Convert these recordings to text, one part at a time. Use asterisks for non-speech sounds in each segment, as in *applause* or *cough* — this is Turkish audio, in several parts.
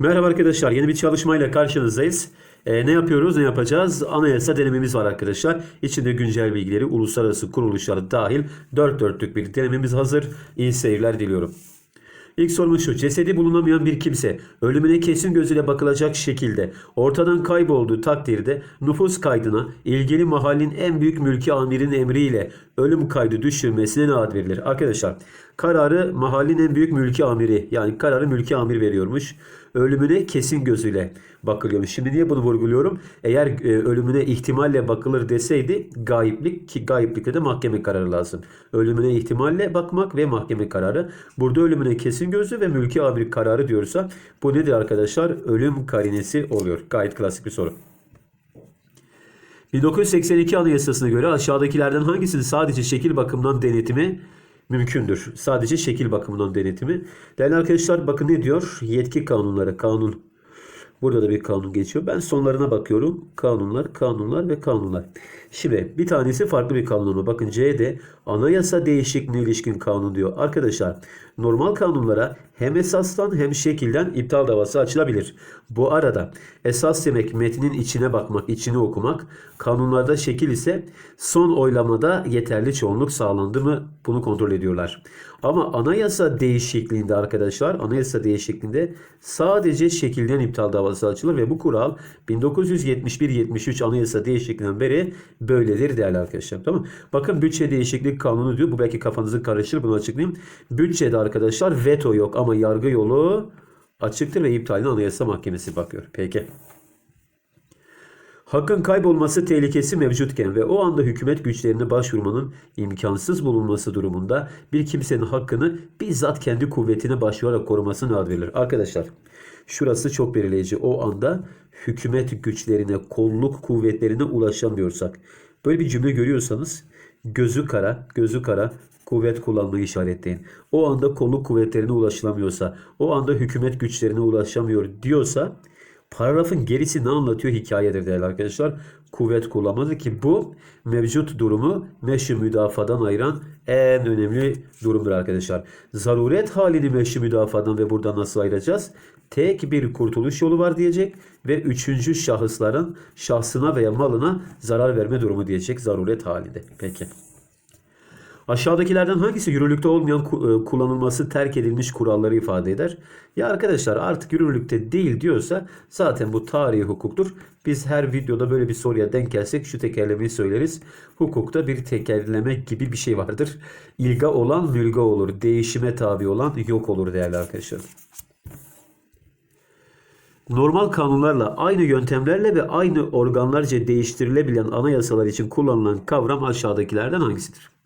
Merhaba arkadaşlar, yeni bir çalışmayla karşınızdayız. Ee, ne yapıyoruz, ne yapacağız? Anayasa denememiz var arkadaşlar. İçinde güncel bilgileri, uluslararası kuruluşları dahil dört dörtlük bir denememiz hazır. İyi seyirler diliyorum. İlk sorumuz şu. Cesedi bulunamayan bir kimse ölümüne kesin gözüyle bakılacak şekilde ortadan kaybolduğu takdirde nüfus kaydına ilgili mahallin en büyük mülki amirin emriyle ölüm kaydı düşürmesine ne verilir? Arkadaşlar kararı mahallin en büyük mülki amiri yani kararı mülki amir veriyormuş. Ölümüne kesin gözüyle bakılıyormuş. Şimdi niye bunu vurguluyorum? Eğer e, ölümüne ihtimalle bakılır deseydi gayiplik ki gayiplikte de mahkeme kararı lazım. Ölümüne ihtimalle bakmak ve mahkeme kararı. Burada ölümüne kesin gözü ve mülki amir kararı diyorsa bu nedir arkadaşlar? Ölüm karinesi oluyor. Gayet klasik bir soru. 1982 Anayasası'na göre aşağıdakilerden hangisinin sadece şekil bakımından denetimi mümkündür? Sadece şekil bakımından denetimi. Değerli arkadaşlar bakın ne diyor? Yetki kanunları, kanun. Burada da bir kanun geçiyor. Ben sonlarına bakıyorum. Kanunlar, kanunlar ve kanunlar. Şimdi bir tanesi farklı bir kanunu. Bakın C'de anayasa değişikliğine ilişkin kanun diyor. Arkadaşlar normal kanunlara hem esastan hem şekilden iptal davası açılabilir. Bu arada esas demek metnin içine bakmak, içini okumak. Kanunlarda şekil ise son oylamada yeterli çoğunluk sağlandı mı bunu kontrol ediyorlar. Ama anayasa değişikliğinde arkadaşlar anayasa değişikliğinde sadece şekilden iptal davası açılır ve bu kural 1971-73 anayasa değişikliğinden beri böyledir değerli arkadaşlar. Tamam Bakın bütçe değişiklik kanunu diyor. Bu belki kafanızı karıştırır bunu açıklayayım. Bütçede arkadaşlar veto yok ama yargı yolu açıktır ve iptaline anayasa mahkemesi bakıyor. Peki. Hakkın kaybolması tehlikesi mevcutken ve o anda hükümet güçlerine başvurmanın imkansız bulunması durumunda bir kimsenin hakkını bizzat kendi kuvvetine başvurarak korumasına ad verilir. Arkadaşlar şurası çok belirleyici. O anda hükümet güçlerine, kolluk kuvvetlerine ulaşamıyorsak böyle bir cümle görüyorsanız gözü kara, gözü kara kuvvet kullanmayı işaretleyin. O anda kolluk kuvvetlerine ulaşılamıyorsa, o anda hükümet güçlerine ulaşamıyor diyorsa Paragrafın gerisi ne anlatıyor? Hikayedir değerli arkadaşlar. Kuvvet kullanmadır ki bu mevcut durumu meşru müdafadan ayıran en önemli durumdur arkadaşlar. Zaruret halini meşru müdafadan ve buradan nasıl ayıracağız? Tek bir kurtuluş yolu var diyecek ve üçüncü şahısların şahsına veya malına zarar verme durumu diyecek zaruret halinde. Peki. Aşağıdakilerden hangisi yürürlükte olmayan e, kullanılması terk edilmiş kuralları ifade eder? Ya arkadaşlar artık yürürlükte değil diyorsa zaten bu tarihi hukuktur. Biz her videoda böyle bir soruya denk gelsek şu tekerlemeyi söyleriz. Hukukta bir tekerleme gibi bir şey vardır. İlga olan mülga olur. Değişime tabi olan yok olur değerli arkadaşlar. Normal kanunlarla aynı yöntemlerle ve aynı organlarca değiştirilebilen anayasalar için kullanılan kavram aşağıdakilerden hangisidir?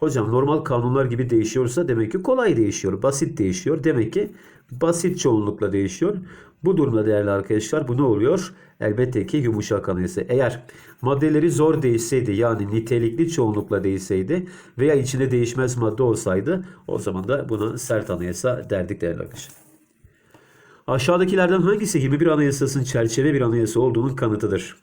Hocam normal kanunlar gibi değişiyorsa demek ki kolay değişiyor, basit değişiyor. Demek ki basit çoğunlukla değişiyor. Bu durumda değerli arkadaşlar bu ne oluyor? Elbette ki yumuşak anayasa. Eğer maddeleri zor değişseydi yani nitelikli çoğunlukla değişseydi veya içinde değişmez madde olsaydı o zaman da buna sert anayasa derdik değerli arkadaşlar. Aşağıdakilerden hangisi gibi bir anayasasının çerçeve bir anayasa olduğunun kanıtıdır?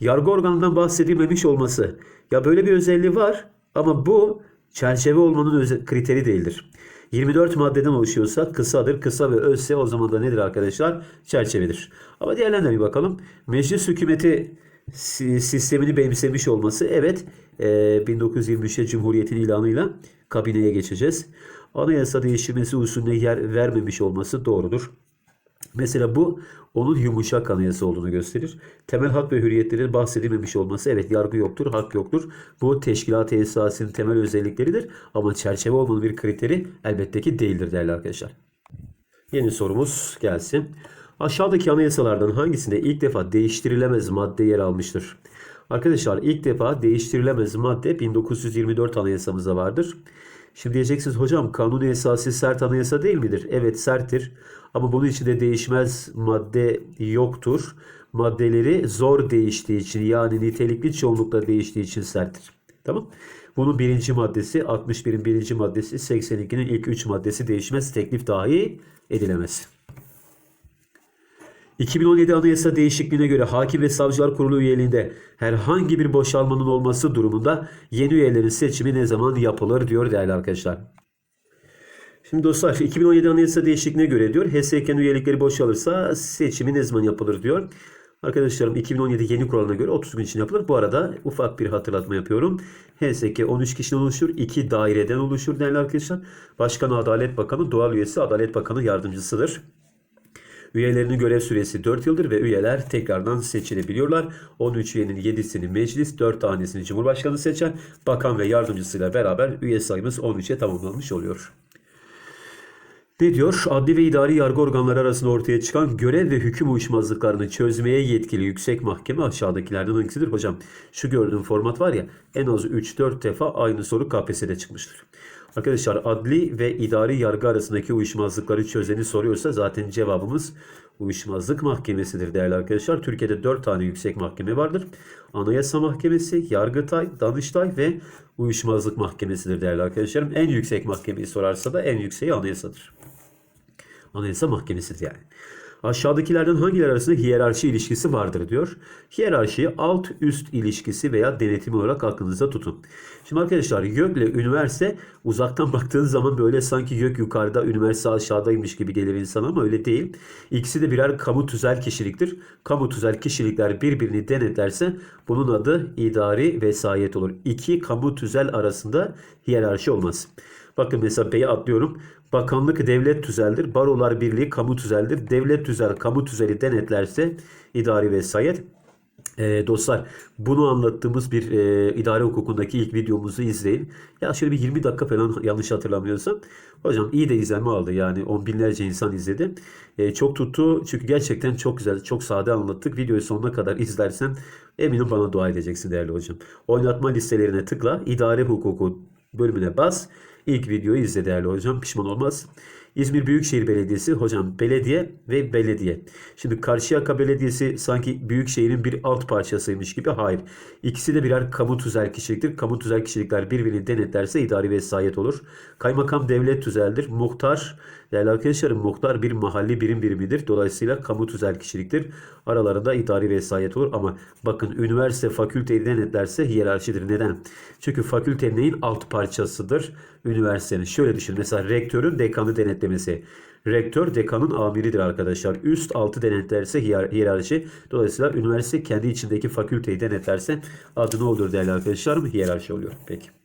Yargı organından bahsedilmemiş olması. Ya böyle bir özelliği var ama bu çerçeve olmanın kriteri değildir. 24 maddeden oluşuyorsa kısadır. Kısa ve özse o zaman da nedir arkadaşlar? Çerçevedir. Ama diğerlerine bir bakalım. Meclis hükümeti si- sistemini benimsemiş olması evet e, 1923'te Cumhuriyet'in ilanıyla kabineye geçeceğiz. Anayasa değiştirmesi usulüne yer vermemiş olması doğrudur. Mesela bu onun yumuşak anayasa olduğunu gösterir. Temel hak ve hürriyetlerin bahsedilmemiş olması evet yargı yoktur, hak yoktur. Bu teşkilat-ı esasının temel özellikleridir ama çerçeve olmanın bir kriteri elbette ki değildir değerli arkadaşlar. Yeni sorumuz gelsin. Aşağıdaki anayasalardan hangisinde ilk defa değiştirilemez madde yer almıştır? Arkadaşlar ilk defa değiştirilemez madde 1924 anayasamızda vardır. Şimdi diyeceksiniz hocam kanuni esası sert anayasa değil midir? Evet serttir ama bunun içinde değişmez madde yoktur. Maddeleri zor değiştiği için yani nitelikli çoğunlukla değiştiği için serttir. Tamam. Bunun birinci maddesi 61'in birinci maddesi 82'nin ilk 3 maddesi değişmez teklif dahi edilemez. 2017 Anayasa değişikliğine göre Hakim ve Savcılar Kurulu üyeliğinde herhangi bir boşalmanın olması durumunda yeni üyelerin seçimi ne zaman yapılır diyor değerli arkadaşlar. Şimdi dostlar 2017 Anayasa değişikliğine göre diyor HSK'nin üyelikleri boşalırsa seçimi ne zaman yapılır diyor. Arkadaşlarım 2017 yeni kuralına göre 30 gün için yapılır. Bu arada ufak bir hatırlatma yapıyorum. HSK 13 kişiden oluşur. 2 daireden oluşur değerli arkadaşlar. Başkan Adalet Bakanı, doğal üyesi Adalet Bakanı yardımcısıdır. Üyelerinin görev süresi 4 yıldır ve üyeler tekrardan seçilebiliyorlar. 13 üyenin 7'sini meclis, 4 tanesini Cumhurbaşkanı seçer. Bakan ve yardımcısıyla beraber üye sayımız 13'e tamamlanmış oluyor. Ne diyor? Adli ve idari yargı organları arasında ortaya çıkan görev ve hüküm uyuşmazlıklarını çözmeye yetkili yüksek mahkeme aşağıdakilerden hangisidir? Hocam şu gördüğüm format var ya en az 3-4 defa aynı soru KPSS'de çıkmıştır. Arkadaşlar adli ve idari yargı arasındaki uyuşmazlıkları çözeni soruyorsa zaten cevabımız uyuşmazlık mahkemesidir değerli arkadaşlar. Türkiye'de 4 tane yüksek mahkeme vardır. Anayasa Mahkemesi, Yargıtay, Danıştay ve Uyuşmazlık Mahkemesidir değerli arkadaşlarım. En yüksek mahkemeyi sorarsa da en yükseği anayasadır. Anayasa Mahkemesi'dir yani. Aşağıdakilerden hangileri arasında hiyerarşi ilişkisi vardır diyor. Hiyerarşiyi alt üst ilişkisi veya denetimi olarak aklınıza tutun. Şimdi arkadaşlar YÖK ile üniversite uzaktan baktığın zaman böyle sanki YÖK yukarıda üniversite aşağıdaymış gibi gelir insana ama öyle değil. İkisi de birer kamu tüzel kişiliktir. Kamu tüzel kişilikler birbirini denetlerse bunun adı idari vesayet olur. İki kamu tüzel arasında hiyerarşi olmaz. Bakın mesela B'ye atlıyorum. Bakanlık devlet tüzeldir. Barolar Birliği kamu tüzeldir. Devlet tüzel kamu tüzeli denetlerse idari vesayet. Ee, dostlar bunu anlattığımız bir e, idare hukukundaki ilk videomuzu izleyin. Ya şöyle bir 20 dakika falan yanlış hatırlamıyorsam. Hocam iyi de izlenme aldı yani on binlerce insan izledi. E, çok tuttu çünkü gerçekten çok güzel çok sade anlattık. Videoyu sonuna kadar izlersen eminim bana dua edeceksin değerli hocam. Oynatma listelerine tıkla idare hukuku bölümüne bas. İlk videoyu izle değerli hocam. Pişman olmaz. İzmir Büyükşehir Belediyesi hocam belediye ve belediye. Şimdi Karşıyaka Belediyesi sanki Büyükşehir'in bir alt parçasıymış gibi. Hayır. İkisi de birer kamu tüzel kişiliktir. Kamu tüzel kişilikler birbirini denetlerse idari vesayet olur. Kaymakam devlet tüzeldir. Muhtar değerli arkadaşlarım muhtar bir mahalli birim birimidir. Dolayısıyla kamu tüzel kişiliktir. Aralarında idari vesayet olur ama bakın üniversite fakülteyi denetlerse hiyerarşidir. Neden? Çünkü fakülte neyin alt parçasıdır? Üniversitenin. Şöyle düşün. Mesela rektörün dekanı denetlemesi. Rektör dekanın amiridir arkadaşlar. Üst altı denetlerse hiyer- hiyerarşi. Dolayısıyla üniversite kendi içindeki fakülteyi denetlerse adı ne olur değerli arkadaşlarım? Hiyerarşi oluyor. Peki.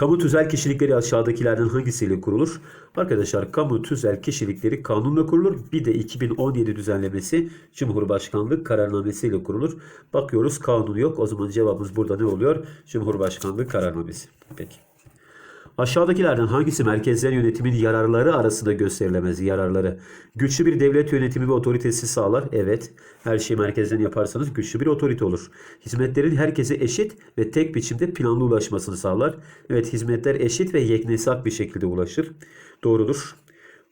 Kamu tüzel kişilikleri aşağıdakilerden hangisiyle kurulur? Arkadaşlar kamu tüzel kişilikleri kanunla kurulur. Bir de 2017 düzenlemesi Cumhurbaşkanlığı kararnamesiyle kurulur. Bakıyoruz kanun yok. O zaman cevabımız burada ne oluyor? Cumhurbaşkanlığı kararnamesi. Peki. Aşağıdakilerden hangisi merkezler yönetimin yararları arasında gösterilemez? Yararları. Güçlü bir devlet yönetimi ve otoritesi sağlar. Evet. Her şeyi merkezden yaparsanız güçlü bir otorite olur. Hizmetlerin herkese eşit ve tek biçimde planlı ulaşmasını sağlar. Evet hizmetler eşit ve yeknesak bir şekilde ulaşır. Doğrudur.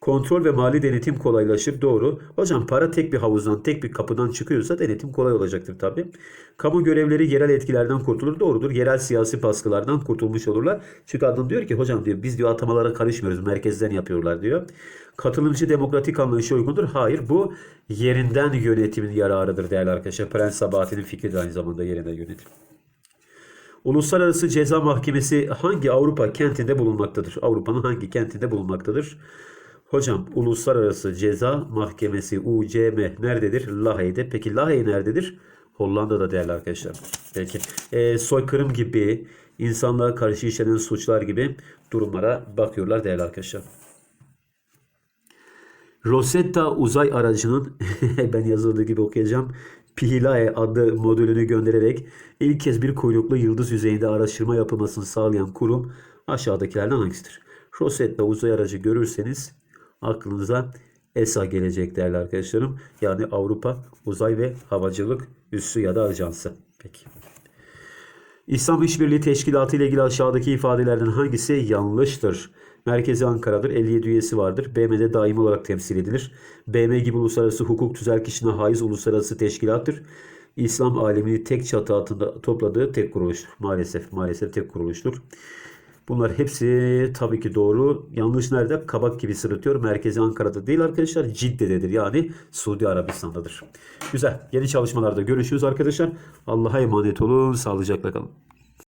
Kontrol ve mali denetim kolaylaşır. Doğru. Hocam para tek bir havuzdan, tek bir kapıdan çıkıyorsa denetim kolay olacaktır tabi. Kamu görevleri yerel etkilerden kurtulur. Doğrudur. Yerel siyasi baskılardan kurtulmuş olurlar. Çünkü adam diyor ki hocam diyor biz diyor atamalara karışmıyoruz. Merkezden yapıyorlar diyor. Katılımcı demokratik anlayışa uygundur. Hayır bu yerinden yönetimin yararıdır değerli arkadaşlar. Prens Sabahattin'in fikri de aynı zamanda yerinden yönetim. Uluslararası Ceza Mahkemesi hangi Avrupa kentinde bulunmaktadır? Avrupa'nın hangi kentinde bulunmaktadır? Hocam Uluslararası Ceza Mahkemesi UCM nerededir? Lahey'de. Peki Lahey nerededir? Hollanda'da değerli arkadaşlar. Peki. Ee, soykırım gibi insanlığa karşı işlenen suçlar gibi durumlara bakıyorlar değerli arkadaşlar. Rosetta uzay aracının *laughs* ben yazıldığı gibi okuyacağım. Pihilae adlı modülünü göndererek ilk kez bir kuyruklu yıldız yüzeyinde araştırma yapılmasını sağlayan kurum aşağıdakilerden hangisidir? Rosetta uzay aracı görürseniz aklınıza ESA gelecek değerli arkadaşlarım. Yani Avrupa Uzay ve Havacılık Üssü ya da Ajansı. Peki. İslam İşbirliği Teşkilatı ile ilgili aşağıdaki ifadelerden hangisi yanlıştır? Merkezi Ankara'dır. 57 üyesi vardır. BM'de daimi olarak temsil edilir. BM gibi uluslararası hukuk tüzel kişine haiz uluslararası teşkilattır. İslam alemini tek çatı altında topladığı tek kuruluştur. Maalesef maalesef tek kuruluştur. Bunlar hepsi tabii ki doğru. Yanlış nerede? Kabak gibi sırıtıyor. Merkezi Ankara'da değil arkadaşlar. Cidde'dedir. Yani Suudi Arabistan'dadır. Güzel. Yeni çalışmalarda görüşürüz arkadaşlar. Allah'a emanet olun. Sağlıcakla kalın.